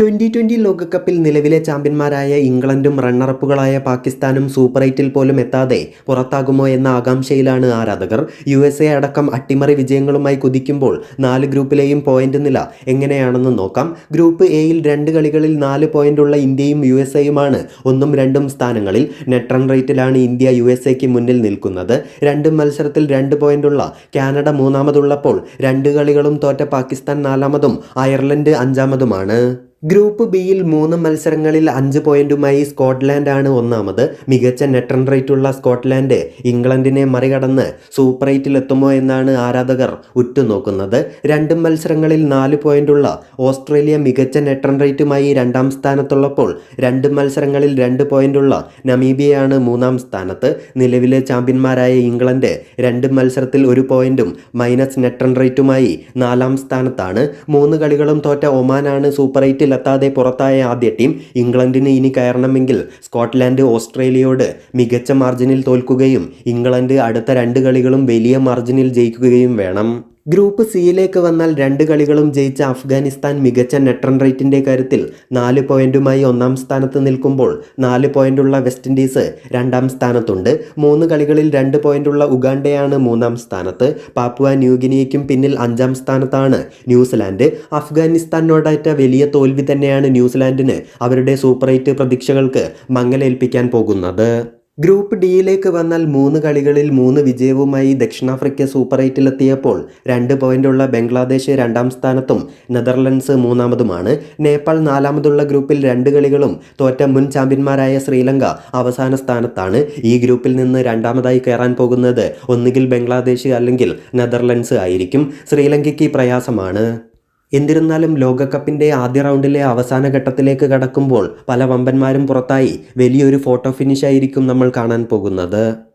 Twenty twenty ലോകകപ്പിൽ നിലവിലെ ചാമ്പ്യന്മാരായ ഇംഗ്ലണ്ടും റണ്ണറപ്പുകളായ പാകിസ്ഥാനും സൂപ്പർ എയ്റ്റിൽ പോലും എത്താതെ പുറത്താകുമോ എന്ന ആകാംക്ഷയിലാണ് ആരാധകർ. യു എസ് എ അടക്കം അട്ടിമറി വിജയങ്ങളുമായി കുതിക്കുമ്പോൾ നാല് ഗ്രൂപ്പിലെയും പോയിന്റ് നില എങ്ങനെയാണെന്ന് നോക്കാം. ഗ്രൂപ്പ് എയിൽ രണ്ട് കളികളിൽ നാല് പോയിന്റുള്ള ഇന്ത്യയും യു എസ് എയുമാണ് ഒന്നും രണ്ടും സ്ഥാനങ്ങളിൽ. നെറ്റ് റൺ റേറ്റിലാണ് ഇന്ത്യ യു എസ് എക്ക് മുന്നിൽ നിൽക്കുന്നത്. രണ്ട് മത്സരത്തിൽ രണ്ട് പോയിന്റുള്ള കാനഡ മൂന്നാമതുള്ളപ്പോൾ രണ്ട് കളികളും തോറ്റ പാകിസ്ഥാൻ നാലാമതും അയർലൻഡ് അഞ്ചാമതുമാണ്. ഗ്രൂപ്പ് ബിയിൽ മൂന്ന് മത്സരങ്ങളിൽ അഞ്ച് പോയിന്റുമായി ആണ് ഒന്നാമത്. മികച്ച നെറ്റ് റൺ റേറ്റ് ഉള്ള സ്കോട്ട്ലാൻഡ് ഇംഗ്ലണ്ടിനെ മറികടന്ന് സൂപ്പർ എയ്റ്റിൽ എത്തുമോ എന്നാണ് ആരാധകർ ഉറ്റുനോക്കുന്നത്. രണ്ട് മത്സരങ്ങളിൽ നാല് പോയിന്റുള്ള ഓസ്ട്രേലിയ മികച്ച നെറ്റ് റൺ റേറ്റുമായി രണ്ടാം സ്ഥാനത്തുള്ളപ്പോൾ രണ്ട് മത്സരങ്ങളിൽ രണ്ട് പോയിന്റുള്ള നമീബിയയാണ് മൂന്നാം സ്ഥാനത്ത്. നിലവിലെ ചാമ്പ്യന്മാരായ ഇംഗ്ലണ്ട് രണ്ട് മത്സരത്തിൽ ഒരു പോയിന്റും മൈനസ് നെറ്റ് റൺ റേറ്റുമായി നാലാം സ്ഥാനത്താണ്. മൂന്ന് കളികളും തോറ്റ ഒമാനാണ് സൂപ്പർ എയ്റ്റിൽ എത്താതെ പുറത്തായ ആദ്യ ടീം ഇംഗ്ലണ്ടിന് ഇനി കയറണമെങ്കിൽ സ്കോട്ട്ലാൻഡ് ഓസ്ട്രേലിയയോട് മികച്ച മാർജിനിൽ തോൽക്കുകയും ഇംഗ്ലണ്ട് അടുത്ത രണ്ട് കളികളും വലിയ മാർജിനിൽ ജയിക്കുകയും വേണം. ഗ്രൂപ്പ് സിയിലേക്ക് വന്നാൽ രണ്ട് കളികളും ജയിച്ച അഫ്ഗാനിസ്ഥാൻ മികച്ച നെറ്റ് റൺ റേറ്റിന്റെ കാര്യത്തിൽ നാല് പോയിന്റുമായി ഒന്നാം സ്ഥാനത്ത് നിൽക്കുമ്പോൾ നാല് പോയിന്റുള്ള വെസ്റ്റ് ഇൻഡീസ് രണ്ടാം സ്ഥാനത്തുണ്ട്. മൂന്ന് കളികളിൽ രണ്ട് പോയിന്റുള്ള ഉഗാണ്ടയാണ് മൂന്നാം സ്ഥാനത്ത്. പാപ്പുവ ന്യൂഗിനിയയ്ക്കും പിന്നിൽ അഞ്ചാം സ്ഥാനത്താണ് ന്യൂസിലാൻഡ്. അഫ്ഗാനിസ്ഥാനോടേറ്റ വലിയ തോൽവി തന്നെയാണ് ന്യൂസിലാൻഡിന് അവരുടെ സൂപ്പർ എയ്റ്റ് പ്രതീക്ഷകൾക്ക് മങ്ങലേൽപ്പിക്കാൻ പോകുന്നത്. ഗ്രൂപ്പ് ഡിയിലേക്ക് വന്നാൽ മൂന്ന് കളികളിൽ മൂന്ന് വിജയവുമായി ദക്ഷിണാഫ്രിക്ക സൂപ്പർ എയ്റ്റിലെത്തിയപ്പോൾ രണ്ട് പോയിന്റുള്ള ബംഗ്ലാദേശ് രണ്ടാം സ്ഥാനത്തും നെതർലൻഡ്സ് മൂന്നാമതുമാണ്. നേപ്പാൾ നാലാമതുള്ള ഗ്രൂപ്പിൽ രണ്ട് കളികളും തോറ്റ മുൻ ചാമ്പ്യന്മാരായ ശ്രീലങ്ക അവസാന സ്ഥാനത്താണ്. ഈ ഗ്രൂപ്പിൽ നിന്ന് രണ്ടാമതായി കയറാൻ പോകുന്നത് ഒന്നുകിൽ ബംഗ്ലാദേശ് അല്ലെങ്കിൽ നെതർലൻഡ്സ് ആയിരിക്കും. ശ്രീലങ്കയ്ക്ക് പ്രയാസമാണ്. എന്നിരുന്നാലും ലോകകപ്പിന്റെ ആദ്യ റൗണ്ടിലെ അവസാന ഘട്ടത്തിലേക്ക് കടക്കുമ്പോൾ പല വമ്പന്മാരും പുറത്തായി വലിയൊരു ഫോട്ടോ ഫിനിഷായിരിക്കും നമ്മൾ കാണാൻ പോകുന്നത്.